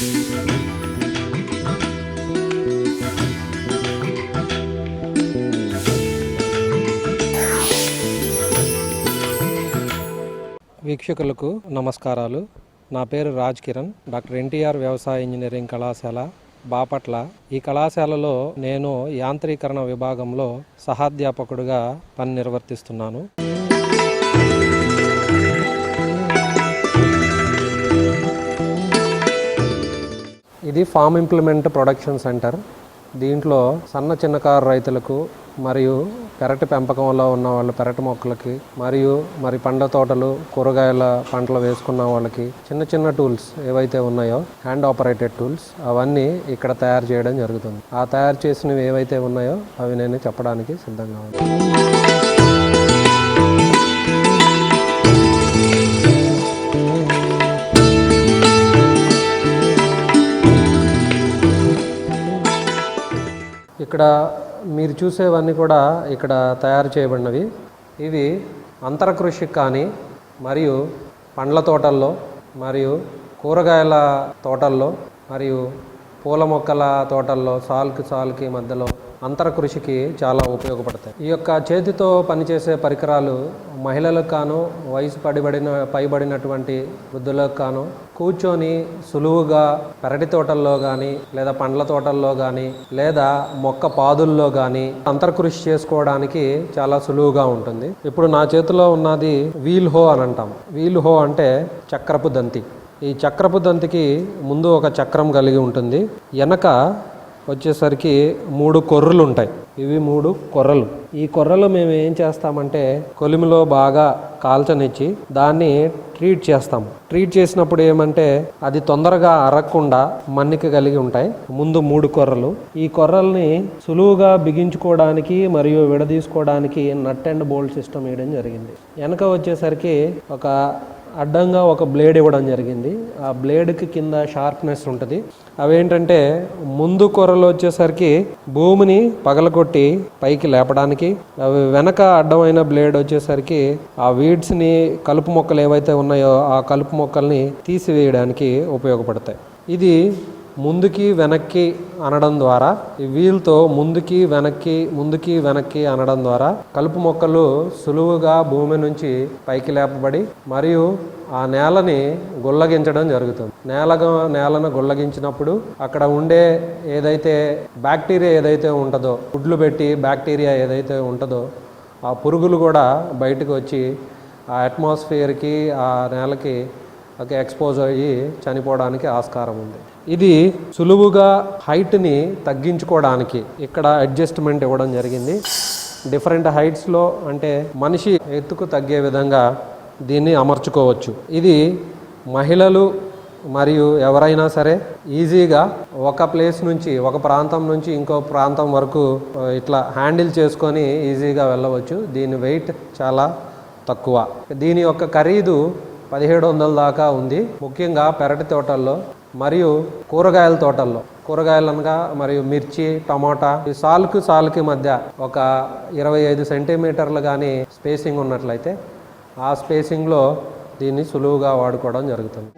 వీక్షకులకు నమస్కారాలు. నా పేరు రాజ్ కిరణ్. డాక్టర్ ఎన్టీఆర్ వ్యవసాయ ఇంజనీరింగ్ కళాశాల బాపట్ల. ఈ కళాశాలలో నేను యాంత్రీకరణ విభాగంలో సహాధ్యాపకుడుగా పని నిర్వర్తిస్తున్నాను. ఇది ఫామ్ ఇంప్లిమెంట్ ప్రొడక్షన్ సెంటర్ దీంట్లో సన్న చిన్నకారు రైతులకు మరియు పెరటి పెంపకంలో ఉన్న వాళ్ళు పెరటి మొక్కలకి మరియు మరి పండ్ల తోటలు కూరగాయల పంటలు వేసుకున్న వాళ్ళకి చిన్న చిన్న టూల్స్ ఏవైతే ఉన్నాయో హ్యాండ్ ఆపరేటెడ్ టూల్స్ అవన్నీ ఇక్కడ తయారు చేయడం జరుగుతుంది. ఆ తయారు చేసినవి ఏవైతే ఉన్నాయో అవి నేను చెప్పడానికి సిద్ధంగా ఉన్నాను. ఇక్కడ మీరు చూసేవన్నీ కూడా ఇక్కడ తయారు చేయబడినవి. ఇవి అంతరకృషికి కానీ మరియు పండ్ల తోటల్లో మరియు కూరగాయల తోటల్లో మరియు పూల మొక్కల తోటల్లో సాల్కి సాల్కి మధ్యలో అంతర కృషికి చాలా ఉపయోగపడతాయి. ఈ యొక్క చేతితో పనిచేసే పరికరాలు మహిళలకు కాను వయసు పడిబడిన పైబడినటువంటి వృద్ధులకు కాను కూర్చొని సులువుగా పెరటి తోటల్లో కానీ లేదా పండ్ల తోటల్లో కానీ లేదా మొక్క పాదుల్లో కానీ అంతర్కృషి చేసుకోవడానికి చాలా సులువుగా ఉంటుంది. ఇప్పుడు నా చేతిలో ఉన్నది వీల్ హో అని అంటాం. వీల్ హో అంటే చక్రపు దంతి. ఈ చక్రపు దంతికి ముందు ఒక చక్రం కలిగి ఉంటుంది. వెనక వచ్చేసరికి మూడు కొర్రలు ఉంటాయి. ఇవి మూడు కొర్రలు. ఈ కొర్రలు మేము ఏం చేస్తామంటే కొలిమిలో బాగా కాల్చనిచ్చి దాన్ని ట్రీట్ చేస్తాం. ట్రీట్ చేసినప్పుడు ఏమంటే అది తొందరగా అరగకుండా మన్నిక కలిగి ఉంటాయి. ముందు మూడు కొర్రలు. ఈ కొర్రల్ని సులువుగా బిగించుకోవడానికి మరియు విడదీసుకోవడానికి నట్ అండ్ బోల్ట్ సిస్టమ్ వేయడం జరిగింది. వెనక వచ్చేసరికి ఒక అడ్డంగా ఒక బ్లేడ్ ఇవ్వడం జరిగింది. ఆ బ్లేడ్కి కింద షార్ప్నెస్ ఉంటుంది. అవేంటంటే ముందు కూరలు వచ్చేసరికి భూమిని పగలగొట్టి పైకి లేపడానికి అవి వెనక అడ్డమైన బ్లేడ్ వచ్చేసరికి ఆ వీడ్స్ని కలుపు మొక్కలు ఏవైతే ఉన్నాయో ఆ కలుపు మొక్కల్ని తీసివేయడానికి ఉపయోగపడతాయి. ఇది ముందుకి వెనక్కి అనడం ద్వారా ఈ వీల్తో ముందుకి వెనక్కి ముందుకి వెనక్కి అనడం ద్వారా కలుపు మొక్కలు సులువుగా భూమి నుంచి పైకి లేపబడి మరియు ఆ నేలని గుల్లగించడం జరుగుతుంది. నేలగా నేలను గుల్లగించినప్పుడు అక్కడ ఉండే ఏదైతే బ్యాక్టీరియా ఏదైతే ఉంటుందో గుడ్లు పెట్టి బ్యాక్టీరియా ఏదైతే ఉంటుందో ఆ పురుగులు కూడా బయటకు వచ్చి ఆ అట్మాస్ఫియర్కి ఆ నేలకి ఒక ఎక్స్పోజ్ అయ్యి చనిపోవడానికి ఆస్కారం ఉంది. ఇది సులువుగా హైట్ని తగ్గించుకోవడానికి ఇక్కడ అడ్జస్ట్మెంట్ ఇవ్వడం జరిగింది. డిఫరెంట్ హైట్స్లో అంటే మనిషి ఎత్తుకు తగ్గే విధంగా దీన్ని అమర్చుకోవచ్చు. ఇది మహిళలు మరియు ఎవరైనా సరే ఈజీగా ఒక ప్లేస్ నుంచి ఒక ప్రాంతం నుంచి ఇంకో ప్రాంతం వరకు ఇట్లా హ్యాండిల్ చేసుకొని ఈజీగా వెళ్ళవచ్చు. దీని వెయిట్ చాలా తక్కువ. దీని యొక్క ఖరీదు పదిహేడు వందల దాకా ఉంది. ముఖ్యంగా పెరటి తోటల్లో మరియు కూరగాయల తోటల్లో. కూరగాయలు అనగా మరియు మిర్చి టమాటా ఈ సాలుకు సాలుకి మధ్య ఒక ఇరవై ఐదు సెంటీమీటర్లు కానీ స్పేసింగ్ ఉన్నట్లయితే ఆ స్పేసింగ్లో దీన్ని సులువుగా వాడుకోవడం జరుగుతుంది.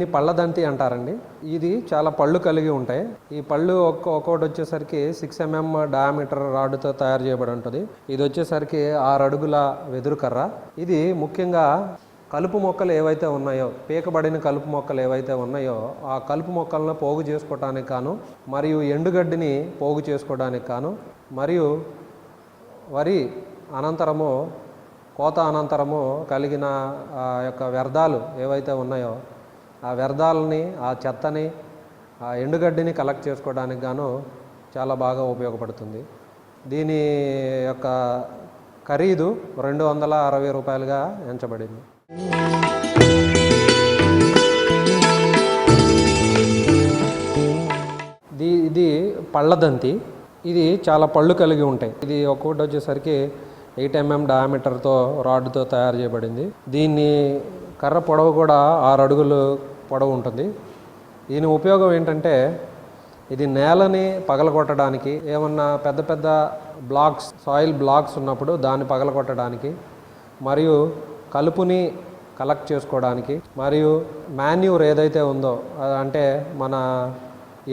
దీన్ని పళ్ళదంతి అంటారండి. ఇది చాలా పళ్ళు కలిగి ఉంటాయి. ఈ పళ్ళు ఒక్క ఒక్కొక్కటి వచ్చేసరికి సిక్స్ ఎంఎం డయామీటర్ రాడ్తో తయారు చేయబడి ఉంటుంది. ఇది వచ్చేసరికి ఆరు అడుగుల వెదురు కర్ర. ఇది ముఖ్యంగా కలుపు మొక్కలు ఏవైతే ఉన్నాయో పీకబడిన కలుపు మొక్కలు ఏవైతే ఉన్నాయో ఆ కలుపు మొక్కలను పోగు చేసుకోవడానికి కాను మరియు ఎండుగడ్డిని పోగు చేసుకోవడానికి కాను మరియు వరి అనంతరము కోత అనంతరము కలిగిన ఆ యొక్క వ్యర్థాలు ఏవైతే ఉన్నాయో ఆ వ్యర్థాలని ఆ చెత్తని ఆ ఎండుగడ్డిని కలెక్ట్ చేసుకోవడానికి గాను చాలా బాగా ఉపయోగపడుతుంది. దీని యొక్క ఖరీదు రెండు వందల అరవై రూపాయలుగా ఎంచబడింది. ఇది ఇది పళ్ళదంతి. ఇది చాలా పళ్ళు కలిగి ఉంటాయి. ఇది ఒక్కొక్కటి వచ్చేసరికి ఎయిట్ ఎంఎం డయామీటర్తో రాడ్తో తయారు చేయబడింది. దీన్ని కర్ర పొడవు కూడా ఆరు అడుగులు పొడవు ఉంటుంది. దీని ఉపయోగం ఏంటంటే ఇది నేలని పగలగొట్టడానికి ఏమన్నా పెద్ద పెద్ద బ్లాక్స్ సాయిల్ బ్లాక్స్ ఉన్నప్పుడు దాన్ని పగలగొట్టడానికి మరియు కలుపుని కలెక్ట్ చేసుకోవడానికి మరియు మాన్యూర్ ఏదైతే ఉందో అంటే మన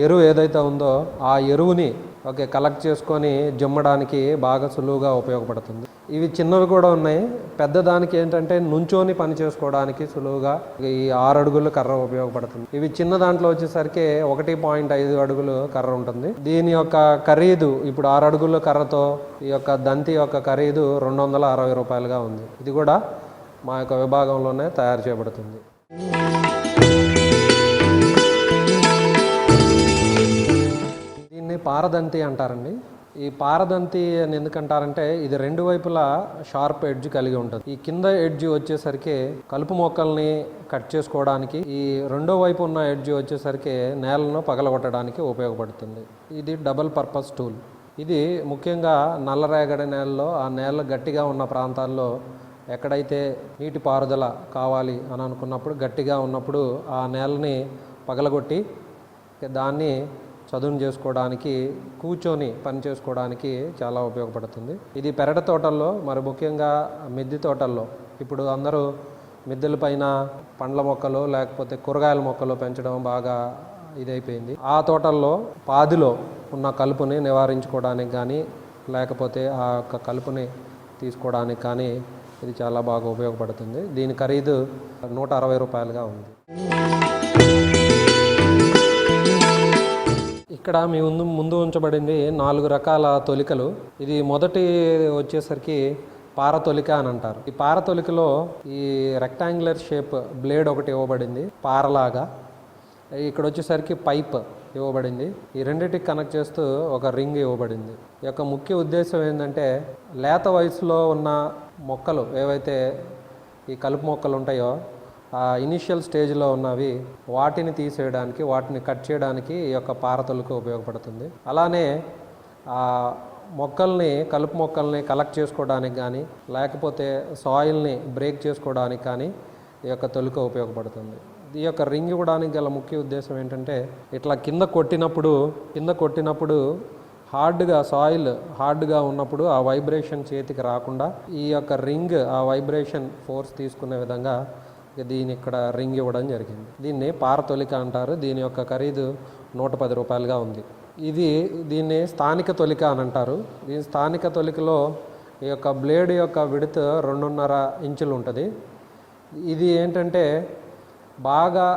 ఎరువు ఏదైతే ఉందో ఆ ఎరువుని ఓకే కలెక్ట్ చేసుకొని జమ్మడానికి బాగా సులువుగా ఉపయోగపడుతుంది. ఇవి చిన్నవి కూడా ఉన్నాయి. పెద్దదానికి ఏంటంటే నుంచోని పని చేసుకోవడానికి సులువుగా ఈ ఆరు అడుగులు కర్ర ఉపయోగపడుతుంది. ఇవి చిన్న దాంట్లో వచ్చేసరికి ఒకటి పాయింట్ ఐదు అడుగులు కర్ర ఉంటుంది. దీని యొక్క ఖరీదు ఇప్పుడు ఆరు అడుగుల కర్రతో ఈ యొక్క దంతి యొక్క ఖరీదు రెండు వందల అరవై రూపాయలుగా ఉంది. ఇది కూడా మా యొక్క విభాగంలోనే తయారు చేయబడుతుంది. పారదంతి అంటారండి. ఈ పారదంతి అని ఎందుకంటారంటే ఇది రెండు వైపులా షార్ప్ ఎడ్జ్ కలిగి ఉంటుంది. ఈ కింద ఎడ్జ్ వచ్చేసరికి కలుపు మొక్కల్ని కట్ చేసుకోవడానికి ఈ రెండో వైపు ఉన్న ఎడ్జ్ వచ్చేసరికి నేలను పగలగొట్టడానికి ఉపయోగపడుతుంది. ఇది డబల్ పర్పస్ టూల్. ఇది ముఖ్యంగా నల్లరేగడి నేలలో ఆ నేల గట్టిగా ఉన్న ప్రాంతాల్లో ఎక్కడైతే నీటి పారుదల కావాలి అని అనుకున్నప్పుడు గట్టిగా ఉన్నప్పుడు ఆ నేలని పగలగొట్టి దాన్ని చదును చేసుకోవడానికి కూర్చొని పని చేసుకోవడానికి చాలా ఉపయోగపడుతుంది. ఇది పెరటి తోటల్లో మరి ముఖ్యంగా మిద్దె తోటల్లో. ఇప్పుడు అందరూ మిద్దెల పైన పండ్ల మొక్కలు లేకపోతే కూరగాయల మొక్కలు పెంచడం బాగా ఇదైపోయింది. ఆ తోటల్లో పాదిలో ఉన్న కలుపుని నివారించుకోవడానికి కానీ లేకపోతే ఆ యొక్క కలుపుని తీసుకోవడానికి కానీ ఇది చాలా బాగా ఉపయోగపడుతుంది. దీని ఖరీదు నూట అరవై రూపాయలుగా ఉంది. ఇక్కడ మీ ముందు ముందు ఉంచబడింది నాలుగు రకాల తొలికలు. ఇది మొదటి వచ్చేసరికి పారతొలిక అని అంటారు. ఈ పారతొలికలో ఈ రెక్టాంగులర్ షేప్ బ్లేడ్ ఒకటి ఇవ్వబడింది పారలాగా. ఇక్కడ వచ్చేసరికి పైప్ ఇవ్వబడింది. ఈ రెండింటికి కనెక్ట్ చేస్తూ ఒక రింగ్ ఇవ్వబడింది. ఈ యొక్క ముఖ్య ఉద్దేశం ఏంటంటే లేత వయసులో ఉన్న మొక్కలు ఏవైతే ఈ కలుపు మొక్కలు ఉంటాయో ఆ ఇనిషియల్ స్టేజ్లో ఉన్నవి వాటిని తీసేయడానికి వాటిని కట్ చేయడానికి ఈ యొక్క పారతొలకు ఉపయోగపడుతుంది. అలానే ఆ మొక్కల్ని కలుపు మొక్కల్ని కలెక్ట్ చేసుకోవడానికి కానీ లేకపోతే సాయిల్ని బ్రేక్ చేసుకోవడానికి కానీ ఈ యొక్క తొలుక ఉపయోగపడుతుంది. ఈ యొక్క రింగ్ ఇవ్వడానికి గల ముఖ్య ఉద్దేశం ఏంటంటే ఇట్లా కింద కొట్టినప్పుడు కింద కొట్టినప్పుడు హార్డ్గా సాయిల్ హార్డ్గా ఉన్నప్పుడు ఆ వైబ్రేషన్ చేతికి రాకుండా ఈ యొక్క రింగ్ ఆ వైబ్రేషన్ ఫోర్స్ తీసుకునే విధంగా దీని ఇక్కడ రింగ్ ఇవ్వడం జరిగింది. దీన్ని పారతొలిక అంటారు. దీని యొక్క ఖరీదు నూట పది రూపాయలుగా ఉంది. ఇది దీన్ని స్థానిక తొలిక అని అంటారు. దీని స్థానిక తొలికలో ఈ యొక్క బ్లేడ్ యొక్క విడత రెండున్నర ఇంచులు ఉంటుంది. ఇది ఏంటంటే బాగా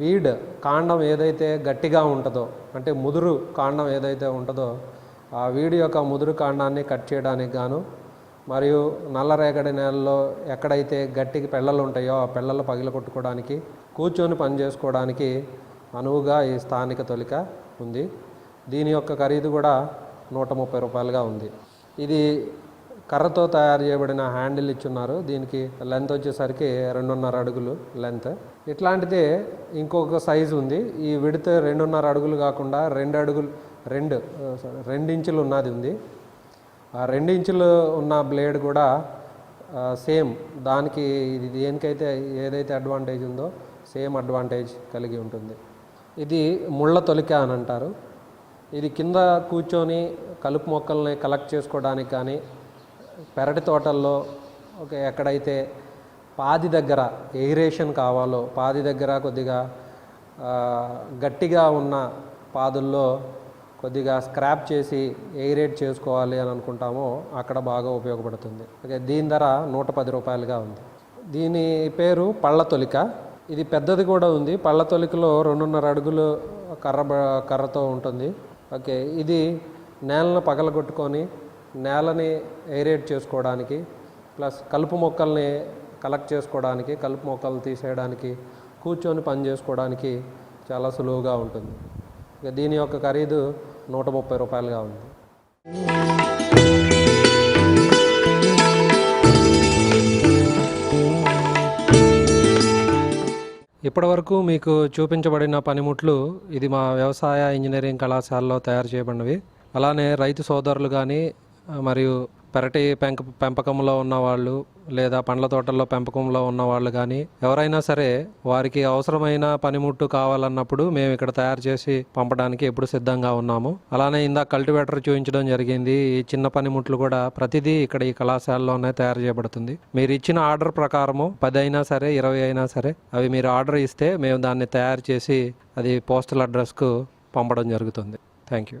వీడ్ కాండం ఏదైతే గట్టిగా ఉంటుందో అంటే ముదురు కాండం ఏదైతే ఉంటుందో ఆ వీడి యొక్క ముదురు కాండాన్ని కట్ చేయడానికి గాను మరియు నల్లరేగడి నేలలో ఎక్కడైతే గట్టికి పెళ్ళలు ఉంటాయో ఆ పెళ్ళలు పగిలి కొట్టుకోవడానికి కూర్చొని పని చేసుకోవడానికి అనువుగా ఈ స్థానిక తొలిక ఉంది. దీని యొక్క ఖరీదు కూడా నూట ముప్పై రూపాయలుగా ఉంది. ఇది కర్రతో తయారు చేయబడిన హ్యాండిల్ ఇచ్చున్నారు. దీనికి లెంత్ వచ్చేసరికి రెండున్నర అడుగులు లెంత్. ఇట్లాంటిదే ఇంకొక సైజు ఉంది. ఈ విడత రెండున్నర అడుగులు కాకుండా రెండు అడుగులు రెండు రెండించులు రెండు ఇంచులు ఉన్నది ఉంది. ఆ రెండు ఇంచులు ఉన్న బ్లేడ్ కూడా సేమ్ దానికి ఇది దేనికైతే ఏదైతే అడ్వాంటేజ్ ఉందో సేమ్ అడ్వాంటేజ్ కలిగి ఉంటుంది. ఇది ముళ్ళ తొలిక అని అంటారు. ఇది కింద కూర్చొని కలుపు మొక్కల్ని కలెక్ట్ చేసుకోవడానికి కానీ పెరటి తోటల్లో ఒక ఎక్కడైతే పాది దగ్గర ఎయిరేషన్ కావాలో పాది దగ్గర కొద్దిగా గట్టిగా ఉన్న పాదుల్లో కొద్దిగా స్క్రాప్ చేసి ఎయిరేట్ చేసుకోవాలి అని అనుకుంటామో అక్కడ బాగా ఉపయోగపడుతుంది. ఓకే దీని ధర నూట పది రూపాయలుగా ఉంది. దీని పేరు పళ్ళ తొలిక. ఇది పెద్దది కూడా ఉంది. పళ్ళ తొలికలో రెండున్నర అడుగులు కర్ర కర్రతో ఉంటుంది. ఓకే ఇది నేలను పగలగొట్టుకొని నేలని ఎయిరేట్ చేసుకోవడానికి ప్లస్ కలుపు మొక్కల్ని కలెక్ట్ చేసుకోవడానికి కలుపు మొక్కలు తీసేయడానికి కూర్చొని పని చేసుకోవడానికి చాలా సులువుగా ఉంటుంది. దీని యొక్క ఖరీదు నూట ముప్పై రూపాయలుగా ఉంది. ఇప్పటివరకు మీకు చూపించబడిన పనిముట్లు ఇది మా వ్యవసాయ ఇంజనీరింగ్ కళాశాలలో తయారు చేయబడినవి. అలానే రైతు సోదరులు కానీ మరియు పెరటి పెంక పెంపకంలో ఉన్న వాళ్ళు లేదా పండ్ల తోటల్లో పెంపకంలో ఉన్న వాళ్ళు కానీ ఎవరైనా సరే వారికి అవసరమైన పనిముట్టు కావాలన్నప్పుడు మేము ఇక్కడ తయారు చేసి పంపడానికి ఎప్పుడు సిద్ధంగా ఉన్నాము. అలానే ఇందాక కల్టివేటర్ చూపించడం జరిగింది. ఈ చిన్న పనిముట్లు కూడా ప్రతిదీ ఇక్కడ ఈ కళాశాలలోనే తయారు చేయబడుతుంది. మీరు ఇచ్చిన ఆర్డర్ ప్రకారము పది అయినా సరే ఇరవై అయినా సరే అవి మీరు ఆర్డర్ ఇస్తే మేము దాన్ని తయారు చేసి అది పోస్టల్ అడ్రస్కు పంపడం జరుగుతుంది. Thank you.